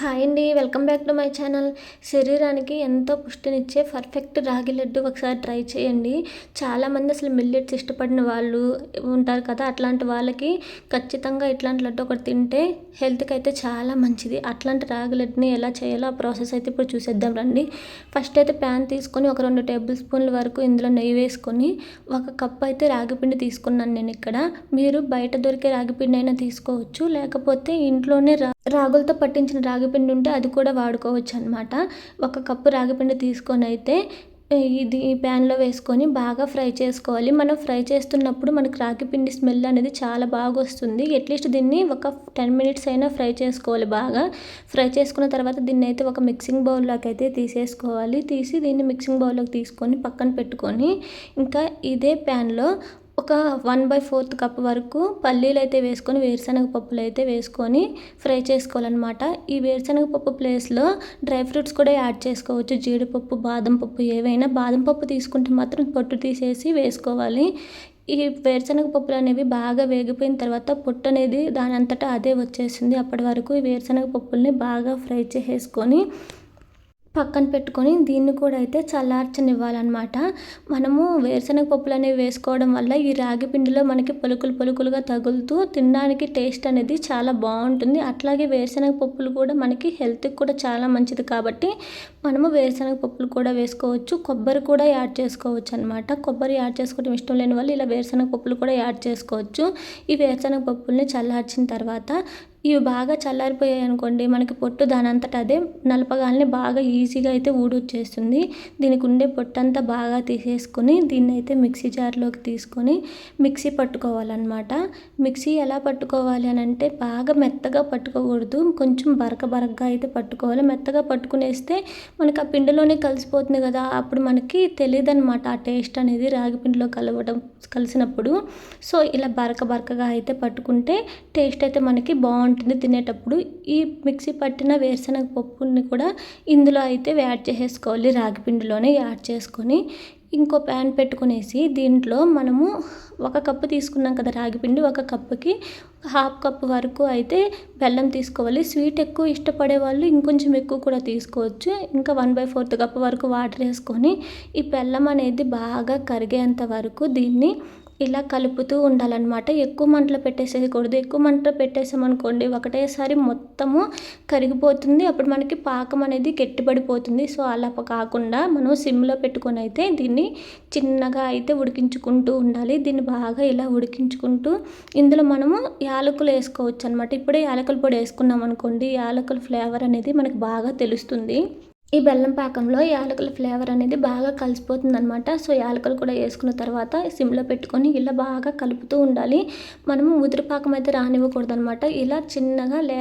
Hi అండి welcome back to my channel. శరీరానికి ఎంతో పుష్టినిచ్చే పర్ఫెక్ట్ రాగి లడ్డు ఒకసారి ట్రై చేయండి. చాలామంది అసలు మిల్లెట్స్ ఇష్టపడిన వాళ్ళు ఉంటారు కదా అట్లాంటి వాళ్ళకి ఖచ్చితంగా ఇట్లాంటి లడ్డు ఒకటి తింటే హెల్త్కి అయితే చాలా మంచిది. అట్లాంటి రాగి లడ్డుని ఎలా చేయాలో ఆ ప్రాసెస్ అయితే ఇప్పుడు చూసేద్దాం రండి. ఫస్ట్ అయితే ప్యాన్ తీసుకొని ఒక రెండు టేబుల్ స్పూన్ల వరకు ఇందులో నెయ్యి వేసుకొని ఒక కప్ అయితే రాగిపిండి తీసుకున్నాను నేను ఇక్కడ. మీరు బయట దొరికే రాగిపిండి అయినా తీసుకోవచ్చు లేకపోతే ఇంట్లోనే రా రాగులతో పట్టించిన రాగి రాగిపిండి ఉంటే అది కూడా వాడుకోవచ్చు అనమాట ఒక కప్పు రాగిపిండి తీసుకొని అయితే ఇది ప్యాన్లో వేసుకొని బాగా ఫ్రై చేసుకోవాలి. మనం ఫ్రై చేస్తున్నప్పుడు మనకు రాగిపిండి స్మెల్ అనేది చాలా బాగా వస్తుంది. అట్లీస్ట్ దీన్ని ఒక టెన్ మినిట్స్ అయినా ఫ్రై చేసుకోవాలి బాగా. ఫ్రై చేసుకున్న తర్వాత దీన్ని అయితే ఒక మిక్సింగ్ బౌల్లోకి అయితే తీసేసుకోవాలి. తీసి దీన్ని మిక్సింగ్ బౌల్లోకి తీసుకొని పక్కన పెట్టుకొని ఇంకా ఇదే ప్యాన్లో ఒక వన్ బై ఫోర్త్ కప్ వరకు పల్లీలు అయితే వేసుకొని వేరుశనగ పప్పులు అయితే వేసుకొని ఫ్రై చేసుకోవాలన్నమాట. ఈ వేరుశనగ పప్పు ప్లేస్లో డ్రై ఫ్రూట్స్ కూడా యాడ్ చేసుకోవచ్చు. జీడిపప్పు బాదం పప్పు ఏవైనా బాదం పప్పు తీసుకుంటే మాత్రం పొట్టు తీసేసి వేసుకోవాలి. ఈ వేరుశనగ పప్పులు అనేవి బాగా వేగిపోయిన తర్వాత పొట్టు అనేది దాని అంతటా అదే వచ్చేసింది. అప్పటి వరకు ఈ వేరుశనగ పప్పుల్ని బాగా ఫ్రై చేసేసుకొని పక్కన పెట్టుకొని దీన్ని కూడా అయితే చల్లార్చనివ్వాలన్నమాట. మనము వేరుశనగ పప్పులు అనేవి వేసుకోవడం వల్ల ఈ రాగి పిండిలో మనకి పలుకులు పలుకులుగా తగులుతూ తినడానికి టేస్ట్ అనేది చాలా బాగుంటుంది. అట్లాగే వేరుశనగ పప్పులు కూడా మనకి హెల్త్కి కూడా చాలా మంచిది కాబట్టి మనము వేరుశనగ పప్పులు కూడా వేసుకోవచ్చు. కొబ్బరి కూడా యాడ్ చేసుకోవచ్చు అనమాట కొబ్బరి యాడ్ చేసుకోవడం ఇష్టం లేని వాళ్ళు ఇలా వేరుశనగ పప్పులు కూడా యాడ్ చేసుకోవచ్చు. ఈ వేరుశనగ పప్పుల్ని చల్లార్చిన తర్వాత ఇవి బాగా చల్లారిపోయాయి అనుకోండి మనకి పొట్టు దానంతట అదే నలపగాలని బాగా ఈజీగా అయితే ఊడొచ్చేస్తుంది. దీనికి ఉండే పొట్టంతా బాగా తీసేసుకొని దీన్ని అయితే మిక్సీ జార్లోకి తీసుకొని మిక్సీ పట్టుకోవాలన్నమాట. మిక్సీ ఎలా పట్టుకోవాలి అని అంటే బాగా మెత్తగా పట్టుకోకూడదు. కొంచెం బరక బరకగా అయితే పట్టుకోవాలి. మెత్తగా పట్టుకునేస్తే మనకి ఆ పిండిలోనే కలిసిపోతుంది కదా. అప్పుడు మనకి తెలియదు అనమాట ఆ టేస్ట్ అనేది రాగి పిండిలో కలవడం కలిసినప్పుడు. సో ఇలా బరక బరకగా అయితే పట్టుకుంటే టేస్ట్ అయితే మనకి బాగుంటుంది. బాగుంటుంది తినేటప్పుడు ఈ మిక్సీ పట్టిన వేరుశనగ పప్పుని కూడా ఇందులో అయితే యాడ్ చేసేసుకోవాలి. రాగి పిండిలోనే యాడ్ చేసుకొని ఇంకో ప్యాన్ పెట్టుకునేసి దీంట్లో మనము ఒక కప్పు తీసుకున్నాం కదా రాగిపిండి ఒక కప్పుకి హాఫ్ కప్ వరకు అయితే బెల్లం తీసుకోవాలి. స్వీట్ ఎక్కువ ఇష్టపడే వాళ్ళు ఇంకొంచెం ఎక్కువ కూడా తీసుకోవచ్చు. ఇంకా వన్ బై ఫోర్త్ కప్ వరకు వాటర్ వేసుకొని ఈ బెల్లం అనేది బాగా కరిగేంత వరకు దీన్ని ఇలా కలుపుతూ ఉండాలన్నమాట. ఎక్కువ మంటలో పెట్టేసేయకూడదు ఎక్కువ మంటలో పెట్టేసామనుకోండి ఒకటేసారి మొత్తము కరిగిపోతుంది. అప్పుడు మనకి పాకం అనేది గట్టిపడిపోతుంది. సో అలా కాకుండా మనం సిమ్లో పెట్టుకొని అయితే దీన్ని చిన్నగా అయితే ఉడికించుకుంటూ ఉండాలి. దీన్ని బాగా ఇలా ఉడికించుకుంటూ ఇందులో మనము యాలకులు వేసుకోవచ్చు అనమాట ఇప్పుడే యాలకుల పొడి వేసుకున్నాం అనుకోండి యాలకుల ఫ్లేవర్ అనేది మనకు బాగా తెలుస్తుంది. ఈ బెల్లం పాకంలో యాలకుల ఫ్లేవర్ అనేది బాగా కలిసిపోతుంది అనమాట సో యాలకులు కూడా వేసుకున్న తర్వాత సిమ్లో పెట్టుకొని ఇలా బాగా కలుపుతూ ఉండాలి. మనము ముదిరిపాకం అయితే రానివ్వకూడదు అనమాట ఇలా చిన్నగా లే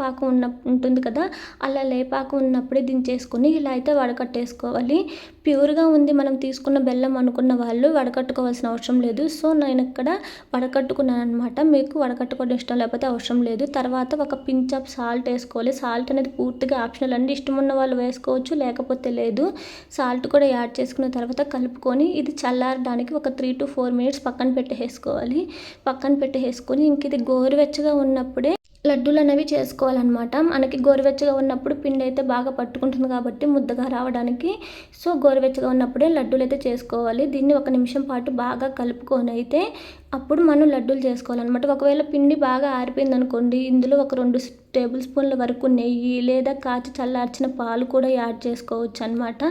పాకం ఉన్న ఉంటుంది కదా అలా లేపాకు ఉన్నప్పుడే దించేసుకొని ఇలా అయితే వడకట్టేసుకోవాలి. ప్యూర్గా ఉంది మనం తీసుకున్న బెల్లం అనుకున్న వాళ్ళు వడకట్టుకోవాల్సిన అవసరం లేదు. సో నేను ఇక్కడ వడకట్టుకున్నాను అనమాట మీకు వడకట్టుకోవడం ఇష్టం లేకపోతే అవసరం లేదు. తర్వాత ఒక పించ్ ఆఫ్ సాల్ట్ వేసుకోవాలి. సాల్ట్ అనేది పూర్తిగా ఆప్షనల్. అండి ఇష్టం ఉన్న వాళ్ళు వేసుకోవచ్చు లేకపోతే లేదు. సాల్ట్ కూడా యాడ్ చేసుకున్న తర్వాత కలుపుకొని ఇది చల్లారడానికి ఒక త్రీ టు ఫోర్ మినిట్స్ పక్కన పెట్టేసుకోవాలి. పక్కన పెట్టేసుకొని ఇంక ఇది గోరువెచ్చగా ఉన్నప్పుడే లడ్డూలు అనేవి చేసుకోవాలన్నమాట. మనకి గోరువెచ్చగా ఉన్నప్పుడు పిండి అయితే బాగా పట్టుకుంటుంది కాబట్టి ముద్దగా రావడానికి. సో గోరువెచ్చగా ఉన్నప్పుడే లడ్డూలు అయితే చేసుకోవాలి. దీన్ని ఒక నిమిషం పాటు బాగా కలుపుకొని అయితే అప్పుడు మనం లడ్డూలు చేసుకోవాలన్నమాట. ఒకవేళ పిండి బాగా ఆరిపోయింది అనుకోండి ఇందులో ఒక రెండు టేబుల్ స్పూన్ల వరకు నెయ్యి లేదా కాచి చల్లార్చిన పాలు కూడా యాడ్ చేసుకోవచ్చు అనమాట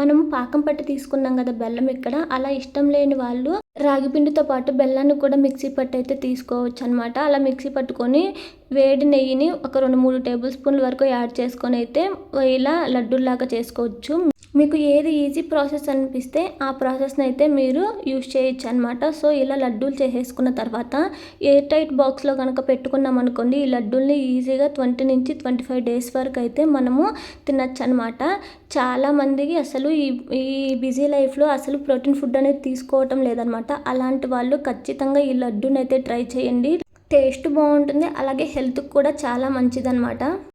మనం పాకం పట్టి తీసుకున్నాం కదా బెల్లం ఇక్కడ. అలా ఇష్టం లేని వాళ్ళు రాగి పిండితో పాటు బెల్లాన్ని కూడా మిక్సీ పట్టు అయితే తీసుకోవచ్చు అనమాట అలా మిక్సీ పట్టుకొని వేడి నెయ్యిని ఒక రెండు మూడు టేబుల్ స్పూన్ల వరకు యాడ్ చేసుకొని అయితే ఇలా లడ్డూలాగా చేసుకోవచ్చు. మీకు ఏది ఈజీ ప్రాసెస్ అనిపిస్తే ఆ ప్రాసెస్ని అయితే మీరు యూస్ చేయొచ్చు అనమాట సో ఇలా లడ్డూలు చేసేసుకున్న తర్వాత ఎయిర్ టైట్ బాక్స్లో కనుక పెట్టుకున్నాం అనుకోండి ఈ లడ్డూల్ని ఈజీగా ట్వంటీ నుంచి ట్వంటీ ఫైవ్ డేస్ వరకు అయితే మనము తినచ్చు అనమాట చాలామందికి అసలు ఈ ఈ బిజీ లైఫ్లో అసలు ప్రోటీన్ ఫుడ్ అనేది తీసుకోవటం లేదనమాట అలాంటి వాళ్ళు ఖచ్చితంగా ఈ లడ్డూని అయితే ట్రై చేయండి. టేస్ట్ బాగుంటుంది అలాగే హెల్త్కి కూడా చాలా మంచిదన్నమాట.